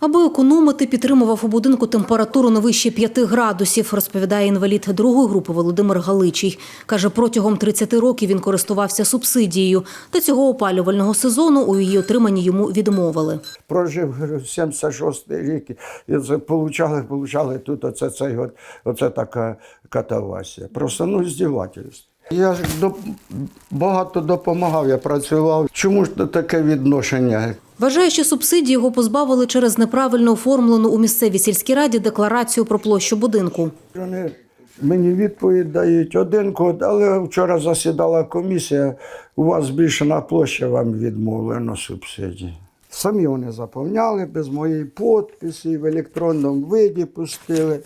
Аби економити, підтримував у будинку температуру не вище 5 градусів, розповідає інвалід другої групи Володимир Галичий. Каже, протягом 30 років він користувався субсидією. Та цього опалювального сезону у її отриманні йому відмовили. Прожив говорю, 76 рік, і получали, получали тут оце, цей, оце така катавасія. Просто ну, здівательство. Я ж доп... багато допомагав, я працював. Чому ж таке відношення? Вважає, що субсидії його позбавили через неправильно оформлену у місцевій сільській раді декларацію про площу будинку. Вони мені відповідь дають один код, але вчора засідала комісія, у вас збільшена площа, вам відмовлено субсидії. Самі вони заповняли без моєї підписи, в електронному виді пустили.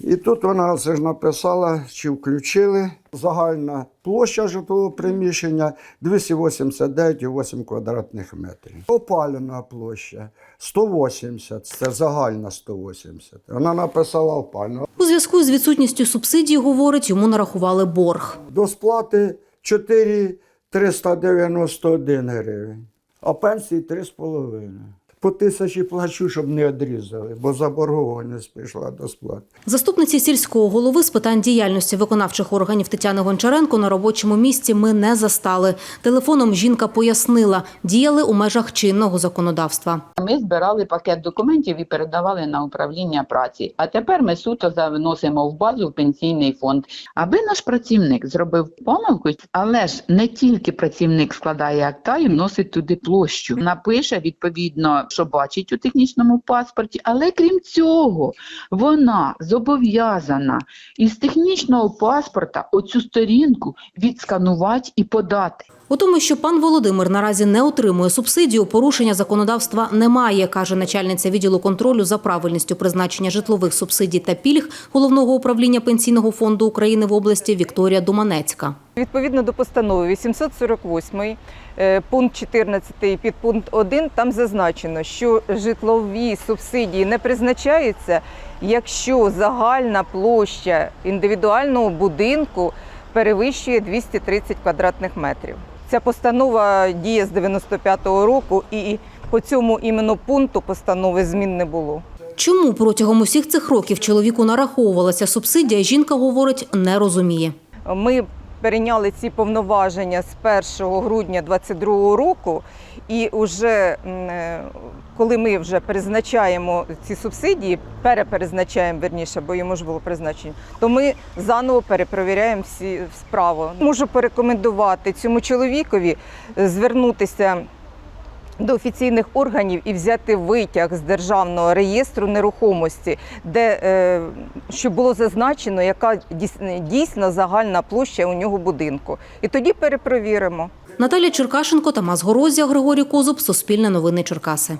І тут вона це ж написала, чи включили. Загальна площа житлового приміщення 289,8 квадратних метрів. Опалена площа 180, це загальна 180. Вона написала опалена. У зв'язку з відсутністю субсидій, говорить, йому нарахували борг. До сплати 4 391 гривень, а пенсії 3,5. По тисячі плачу, щоб не відрізали, бо заборгованість пішла до сплати. Заступниці сільського голови з питань діяльності виконавчих органів Тетяни Гончаренко на робочому місці ми не застали. Телефоном жінка пояснила, діяли у межах чинного законодавства. Ми збирали пакет документів і передавали на управління праці. А тепер ми суто заносимо в базу в пенсійний фонд. Аби наш працівник зробив помилку, але ж не тільки працівник складає акта і вносить туди площу. Напише відповідно, що бачить у технічному паспорті. Але крім цього, вона зобов'язана із технічного паспорта оцю сторінку відсканувати і подати. У тому, що пан Володимир наразі не отримує субсидію, порушення законодавства немає, каже начальниця відділу контролю за правильністю призначення житлових субсидій та пільг головного управління пенсійного фонду України в області Вікторія Думанецька. Відповідно до постанови 848, е, пункт 14 підпункт 1, там зазначено, що житлові субсидії не призначаються, якщо загальна площа індивідуального будинку перевищує 230 квадратних метрів. Ця постанова діє з 95-го року, і по цьому іменно пункту постанови змін не було. Чому протягом усіх цих років чоловіку нараховувалася субсидія, жінка говорить, не розуміє. Ми перейняли ці повноваження з 1 грудня 2022 року, і вже е, коли ми вже призначаємо ці субсидії, переперезначаємо верніше, бо йому ж було призначення, то ми заново перепровіряємо всі справи. Можу порекомендувати цьому чоловікові звернутися до офіційних органів і взяти витяг з державного реєстру нерухомості, де е, щоб було зазначено, яка дійс- дійсно загальна площа у нього будинку. І тоді перепровіримо. Наталя Черкашенко, Тамас Горозія, Григорій Козуб, Суспільне новини Черкаси.